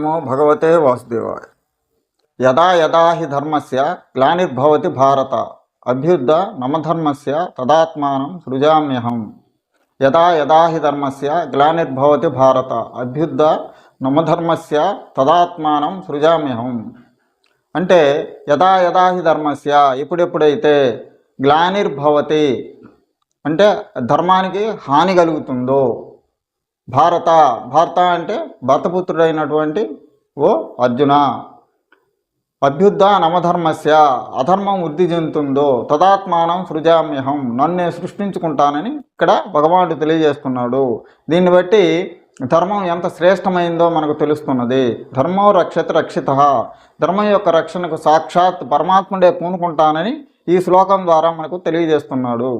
నమో భగవతే వాసుదేవాయ యదా యదా హి ధర్మస్య గ్లానిర్భవతి భారత అభ్యుద్ధ నమధర్మస్య తదాత్మానం సృజామ్యహం యదా యదా హి ధర్మస్య గ్లానిర్భవతి భారత అభ్యుద్ధ నమధర్మస్య తదాత్మానం సృజామ్యహం అంటే యదా యదా హి ధర్మస్య ఎప్పుడెప్పుడైతే గ్లానిర్భవతి అంటే ధర్మానికి హాని కలుగుతుందో భారత భారత అంటే భర్తపుత్రుడైనటువంటి ఓ అర్జున. అభ్యుద్ధ నమధర్మస్య అధర్మం వృద్ధి చెందుతుందో తదాత్మానం సృజామ్యహం నన్నే సృష్టించుకుంటానని ఇక్కడ భగవానుడు తెలియజేస్తున్నాడు. దీన్ని బట్టి ధర్మం ఎంత శ్రేష్టమైందో మనకు తెలుస్తున్నది. ధర్మం రక్షత రక్షిత. ధర్మం యొక్క రక్షణకు సాక్షాత్ పరమాత్ముడే పూనుకుంటానని ఈ శ్లోకం ద్వారా మనకు తెలియజేస్తున్నాడు.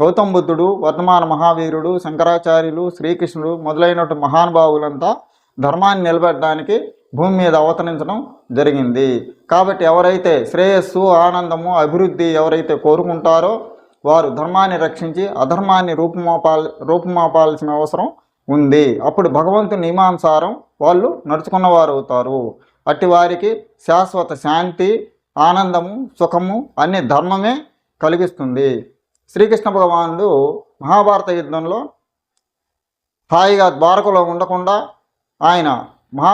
గౌతమ బుద్ధుడు వర్ధమాన మహావీరుడు శంకరాచార్యులు శ్రీకృష్ణుడు మొదలైనటువంటి మహానుభావులంతా ధర్మాన్ని నిలబెట్టడానికి భూమి మీద అవతరించడం జరిగింది. కాబట్టి ఎవరైతే శ్రేయస్సు ఆనందము అభివృద్ధి ఎవరైతే కోరుకుంటారో వారు ధర్మాన్ని రక్షించి అధర్మాన్ని రూపుమాపాల్ రూపుమాపాల్సిన అవసరం ఉంది. అప్పుడు భగవంతుని నియమానుసారం వాళ్ళు నడుచుకున్నవారు అవుతారు. అట్టి వారికి శాశ్వత శాంతి ఆనందము సుఖము అనే ధర్మమే కలిగిస్తుంది. శ్రీకృష్ణ భగవానుడు మహాభారత యుద్ధంలో హాయిగా ద్వారకలో ఉండకుండా ఆయన మహా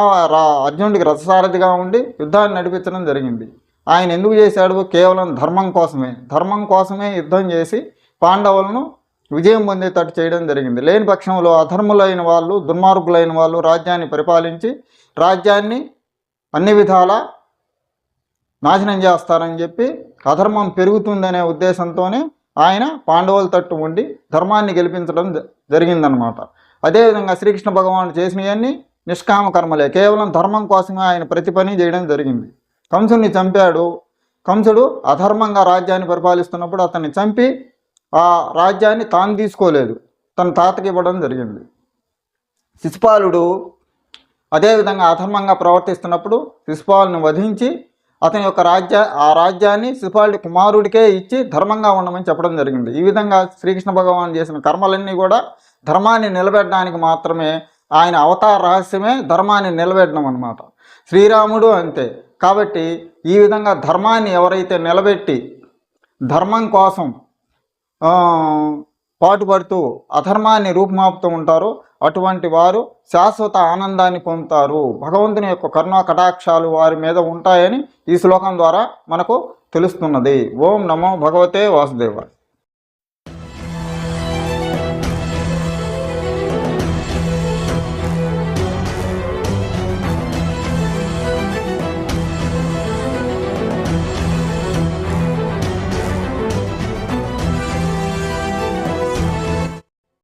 అర్జునుడికి రథసారథిగా ఉండి యుద్ధాన్ని నడిపించడం జరిగింది. ఆయన ఎందుకు చేశాడు? కేవలం ధర్మం కోసమే. ధర్మం కోసమే యుద్ధం చేసి పాండవులను విజయం పొందేటట్టు చేయడం జరిగింది. లేని పక్షంలో అధర్ములైన వాళ్ళు దుర్మార్గులైన వాళ్ళు రాజ్యాన్ని పరిపాలించి రాజ్యాన్ని అన్ని విధాల నాశనం చేస్తారని చెప్పి అధర్మం పెరుగుతుందనే ఉద్దేశంతోనే ఆయన పాండవుల తట్టు ఉండి ధర్మాన్ని గెలిపించడం జరిగిందనమాట అదేవిధంగా శ్రీకృష్ణ భగవానుడు చేసినవన్నీ నిష్కామ కర్మలే. కేవలం ధర్మం కోసమే ఆయన ప్రతి పని చేయడం జరిగింది. కంసుని చంపాడు. కంసుడు అధర్మంగా రాజ్యాన్ని పరిపాలిస్తున్నప్పుడు అతన్ని చంపి ఆ రాజ్యాన్ని తాను తీసుకోలేదు. తన తాతకి ఇవ్వడం జరిగింది. శిశుపాలుడు అదేవిధంగా అధర్మంగా ప్రవర్తిస్తున్నప్పుడు శిశుపాలను వధించి అతని యొక్క రాజ్య ఆ రాజ్యాన్ని శిశుపాలుడి కుమారుడికే ఇచ్చి ధర్మంగా ఉండమని చెప్పడం జరిగింది. ఈ విధంగా శ్రీకృష్ణ భగవాన్ చేసిన కర్మలన్నీ కూడా ధర్మాన్ని నిలబెట్టడానికి మాత్రమే ఆయన అవతార రహస్యమే ధర్మాన్ని నిలబెట్టడం అనమాట శ్రీరాముడు అంతే. కాబట్టి ఈ విధంగా ధర్మాన్ని ఎవరైతే నిలబెట్టి ధర్మం కోసం పాటుపడుతూ అధర్మాన్ని రూపుమాపుతూ ఉంటారో అటువంటి వారు శాశ్వత ఆనందాన్ని పొందుతారు. భగవంతుని యొక్క కరుణా కటాక్షాలు వారి మీద ఉంటాయని ఈ శ్లోకం ద్వారా మనకు తెలుస్తున్నది. ఓం నమో భగవతే వాసుదేవ